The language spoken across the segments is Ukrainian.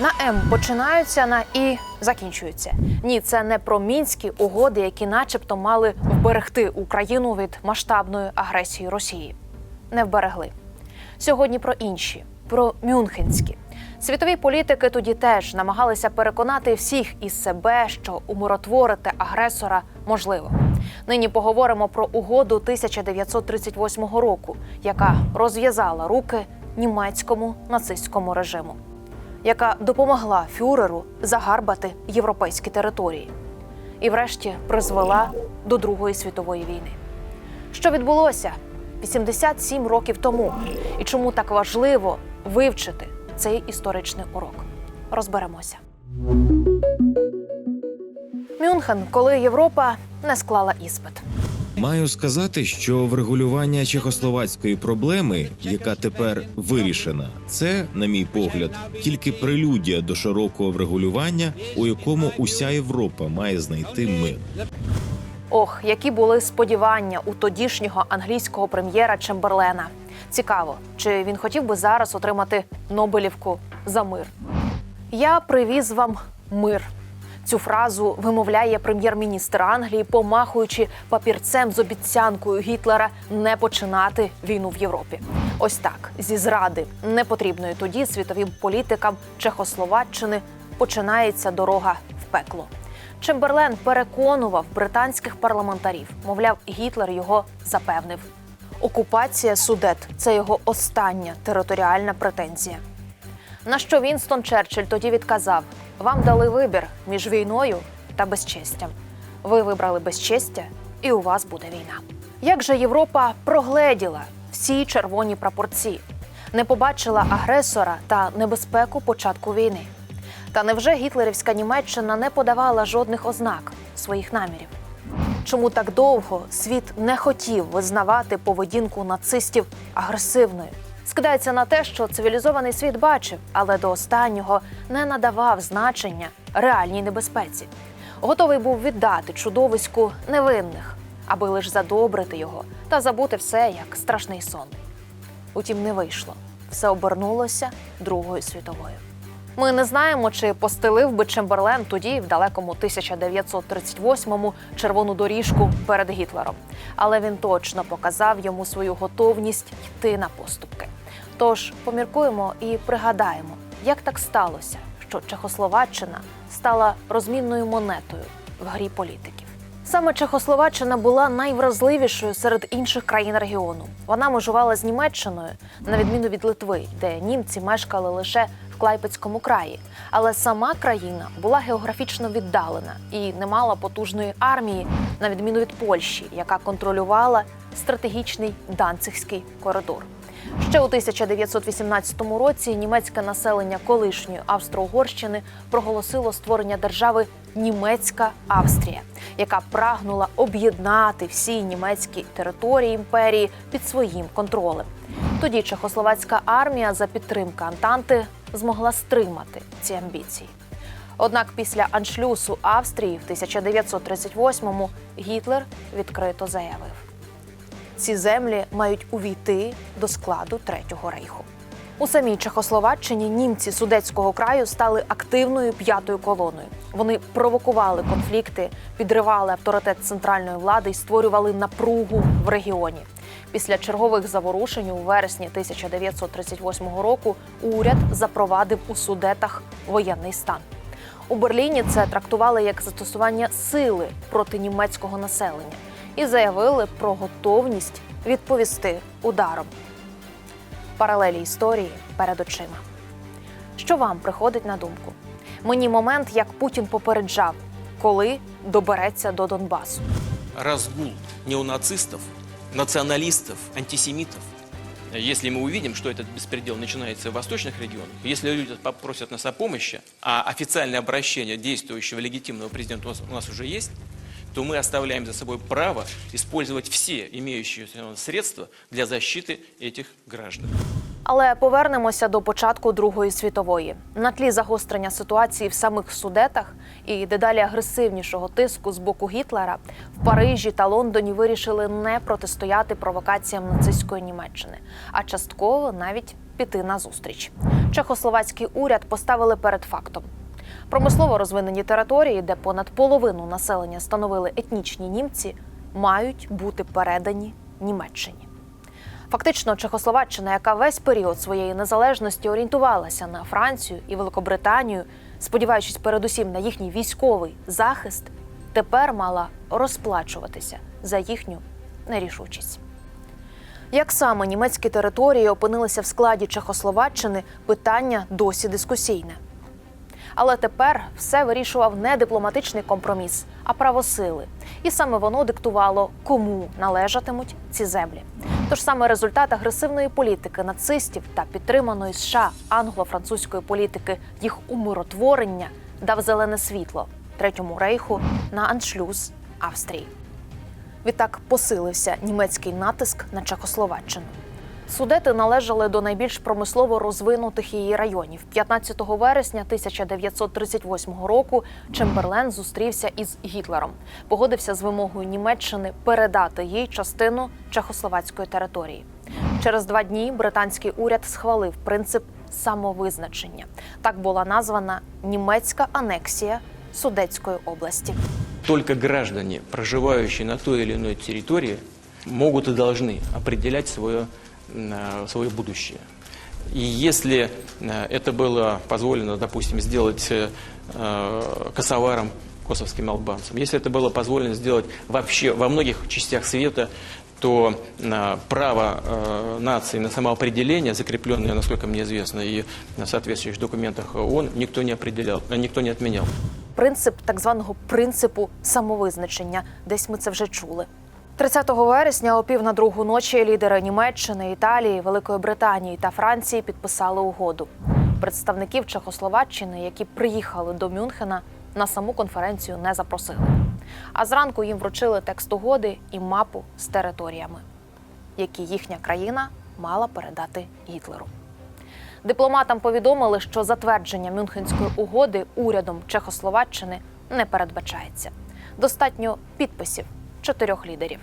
На М починаються, на І закінчуються. Ні, це не про мінські угоди, які, начебто, мали вберегти Україну від масштабної агресії Росії. Не вберегли. Сьогодні про інші, про мюнхенські. Світові політики тоді теж намагалися переконати всіх із себе, що умиротворити агресора можливо. Нині поговоримо про угоду 1938 року, яка розв'язала руки німецькому нацистському режиму, яка допомогла фюреру загарбати європейські території і, врешті, призвела до Другої світової війни. Що відбулося 87 років тому, і чому так важливо вивчити цей історичний урок? Розберемося. Мюнхен, коли Європа не склала іспит. Маю сказати, що врегулювання чехословацької проблеми, яка тепер вирішена, це, на мій погляд, тільки прелюдія до широкого врегулювання, у якому уся Європа має знайти мир. Ох, які були сподівання у тодішнього англійського прем'єра Чемберлена. Цікаво, чи він хотів би зараз отримати Нобелівку за мир. Я привіз вам мир. Цю фразу вимовляє прем'єр-міністр Англії, помахуючи папірцем з обіцянкою Гітлера не починати війну в Європі. Ось так, зі зради непотрібної тоді світовим політикам Чехословаччини починається дорога в пекло. Чемберлен переконував британських парламентарів, мовляв, Гітлер його запевнив. Окупація Судет це його остання територіальна претензія. На що Вінстон Черчилль тоді відказав: вам дали вибір між війною та безчестям. Ви вибрали безчестя, і у вас буде війна. Як же Європа прогледіла всі червоні прапорці, не побачила агресора та небезпеку початку війни? Та невже гітлерівська Німеччина не подавала жодних ознак своїх намірів? Чому так довго світ не хотів визнавати поведінку нацистів агресивною? Скидається на те, що цивілізований світ бачив, але до останнього не надавав значення реальній небезпеці. Готовий був віддати чудовиську невинних, аби лише задобрити його та забути все як страшний сон. Утім, не вийшло. Все обернулося Другою світовою. Ми не знаємо, чи постелив би Чемберлен тоді, в далекому 1938-му, червону доріжку перед Гітлером. Але він точно показав йому свою готовність йти на поступки. Тож поміркуємо і пригадаємо, як так сталося, що Чехословаччина стала розмінною монетою в грі політиків. Саме Чехословаччина була найвразливішою серед інших країн регіону. Вона межувала з Німеччиною, на відміну від Литви, де німці мешкали лише в Клайпецькому краї. Але сама країна була географічно віддалена і не мала потужної армії, на відміну від Польщі, яка контролювала стратегічний данцигський коридор. Ще у 1918 році німецьке населення колишньої Австро-Угорщини проголосило створення держави Німецька Австрія, яка прагнула об'єднати всі німецькі території імперії під своїм контролем. Тоді Чехословацька армія за підтримки Антанти змогла стримати ці амбіції. Однак після аншлюсу Австрії в 1938-му Гітлер відкрито заявив: ці землі мають увійти до складу Третього рейху. У самій Чехословаччині німці судецького краю стали активною п'ятою колоною. Вони провокували конфлікти, підривали авторитет центральної влади і створювали напругу в регіоні. Після чергових заворушень у вересні 1938 року уряд запровадив у судетах воєнний стан. У Берліні це трактували як застосування сили проти німецького населення і заявили про готовність відповісти ударом. Паралелі історії перед очима. Що вам приходить на думку? Мені момент, як Путін попереджав, коли добереться до Донбасу. разгул неонацистов, националистов, антисемитов. Если мы увидим, что этот беспредел начинается в восточных регионах, если люди попросят нас о помощи, а официальное обращение действующего легитимного президента у нас, у нас уже есть, то мы оставляем за собой право использовать все имеющиеся средства для защиты этих граждан. Але повернемося до початку Другої світової. На тлі загострення ситуації в самих судетах і дедалі агресивнішого тиску з боку Гітлера в Парижі та Лондоні вирішили не протистояти провокаціям нацистської Німеччини, а частково навіть піти на зустріч. Чехословацький уряд поставили перед фактом. Промислово розвинені території, де понад половину населення становили етнічні німці, мають бути передані Німеччині. Фактично, Чехословаччина, яка весь період своєї незалежності орієнтувалася на Францію і Великобританію, сподіваючись передусім на їхній військовий захист, тепер мала розплачуватися за їхню нерішучість. Як саме німецькі території опинилися в складі Чехословаччини, питання досі дискусійне. Але тепер все вирішував не дипломатичний компроміс, а право сили. І саме воно диктувало, кому належатимуть ці землі. Тож саме результат агресивної політики нацистів та підтриманої США англо-французької політики їх умиротворення дав зелене світло Третьому рейху на аншлюз Австрії. Відтак посилився німецький натиск на Чехословаччину. Судети належали до найбільш промислово розвинутих її районів. 15 вересня 1938 року Чемберлен зустрівся із Гітлером, погодився з вимогою Німеччини передати їй частину чехословацької території. Через два дні британський уряд схвалив принцип самовизначення. Так була названа німецька анексія Судетської області. Только граждане, проживающие на той или иной территории, могут и должны определять свое, э, свое будущее. И если э, это было позволено, допустим, сделать э, косоварам, косовским албанцам, если это было позволено сделать вообще во многих частях света, то э, право нации на самоопределение, закрепленное, насколько мне известно, и на соответствующих документах ООН, никто не определял, никто не отменял. принцип так званого принципу самовизначення. Десь ми це вже чули. 30 вересня о пів на другу ночі лідери Німеччини, Італії, Великої Британії та Франції підписали угоду. Представників Чехословаччини, які приїхали до Мюнхена, на саму конференцію не запросили. А зранку їм вручили текст угоди і мапу з територіями, які їхня країна мала передати Гітлеру. Дипломатам повідомили, що затвердження Мюнхенської угоди урядом Чехословаччини не передбачається. Достатньо підписів чотирьох лідерів.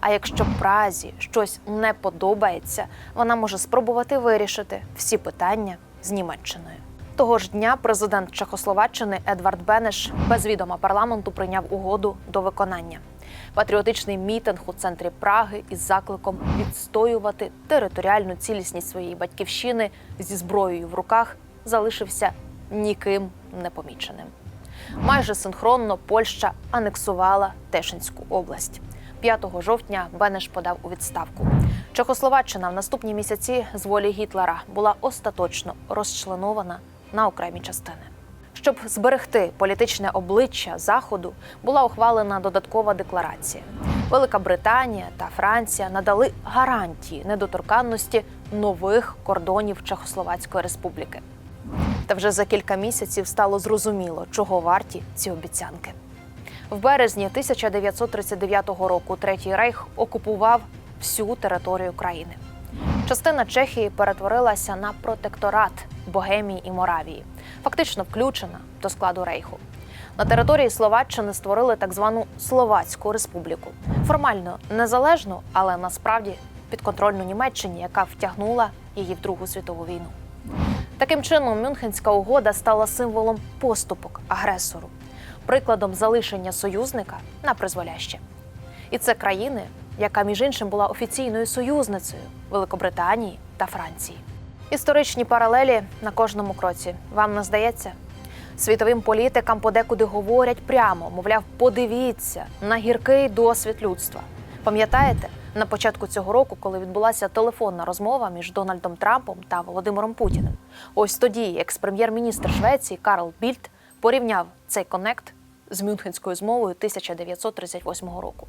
А якщо Празі щось не подобається, вона може спробувати вирішити всі питання з Німеччиною. Того ж дня президент Чехословаччини Едвард Бенеш без відома парламенту прийняв угоду до виконання. Патріотичний мітинг у центрі Праги із закликом відстоювати територіальну цілісність своєї батьківщини зі зброєю в руках залишився ніким не поміченим. Майже синхронно Польща анексувала Тешинську область. 5 жовтня Бенеш подав у відставку. Чехословаччина в наступні місяці з волі Гітлера була остаточно розчленована на окремі частини. Щоб зберегти політичне обличчя Заходу, була ухвалена додаткова декларація. Велика Британія та Франція надали гарантії недоторканності нових кордонів Чехословацької республіки. Та вже за кілька місяців стало зрозуміло, чого варті ці обіцянки. В березні 1939 року Третій Рейх окупував всю територію країни. Частина Чехії перетворилася на протекторат Богемії і Моравії, фактично включена до складу рейху. На території Словаччини створили так звану Словацьку республіку, формально незалежну, але насправді підконтрольну Німеччині, яка втягнула її в Другу світову війну. Таким чином, Мюнхенська угода стала символом поступок агресору, прикладом залишення союзника на призволяще. І це країни, яка між іншим була офіційною союзницею Великобританії та Франції. Історичні паралелі на кожному кроці. Вам не здається? Світовим політикам подекуди говорять прямо, мовляв, подивіться на гіркий досвід людства. Пам'ятаєте, на початку цього року, коли відбулася телефонна розмова між Дональдом Трампом та Володимиром Путіним, ось тоді екс-прем'єр-міністр Швеції Карл Більд порівняв цей коннект з Мюнхенською змовою 1938 року.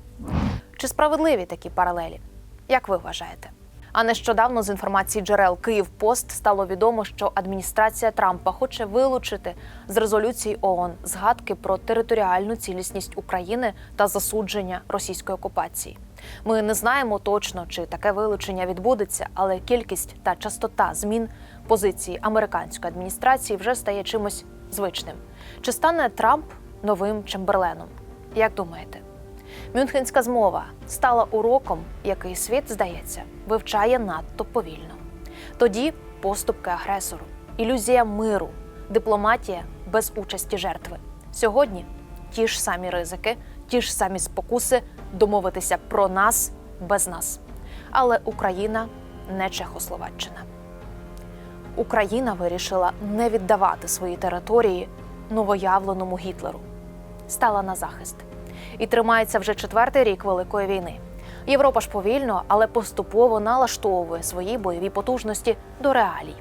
Чи справедливі такі паралелі? Як ви вважаєте? А нещодавно з інформації джерел Київпост стало відомо, що адміністрація Трампа хоче вилучити з резолюції ООН згадки про територіальну цілісність України та засудження російської окупації. Ми не знаємо точно, чи таке вилучення відбудеться, але кількість та частота змін позиції американської адміністрації вже стає чимось звичним. Чи стане Трамп новим Чемберленом? Як думаєте? Мюнхенська змова стала уроком, який світ, здається, вивчає надто повільно. Тоді поступки агресору, ілюзія миру, дипломатія без участі жертви. Сьогодні ті ж самі ризики, ті ж самі спокуси домовитися про нас без нас. Але Україна не Чехословаччина. Україна вирішила не віддавати свої території новоявленому Гітлеру. Стала на захист і тримається вже четвертий рік Великої війни. Європа ж повільно, але поступово налаштовує свої бойові потужності до реалій.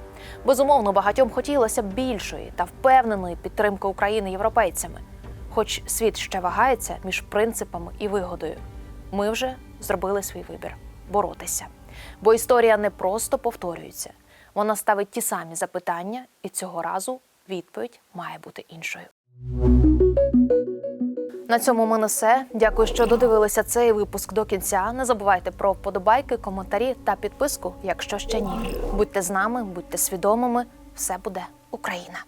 Безумовно, багатьом хотілося б більшої та впевненої підтримки України європейцями. Хоч світ ще вагається між принципами і вигодою. Ми вже зробили свій вибір боротися. Бо історія не просто повторюється, вона ставить ті самі запитання, і цього разу відповідь має бути іншою. На цьому мене все. Дякую, що додивилися цей випуск до кінця. Не забувайте про вподобайки, коментарі та підписку, якщо ще ні. Будьте з нами, будьте свідомими. Все буде Україна.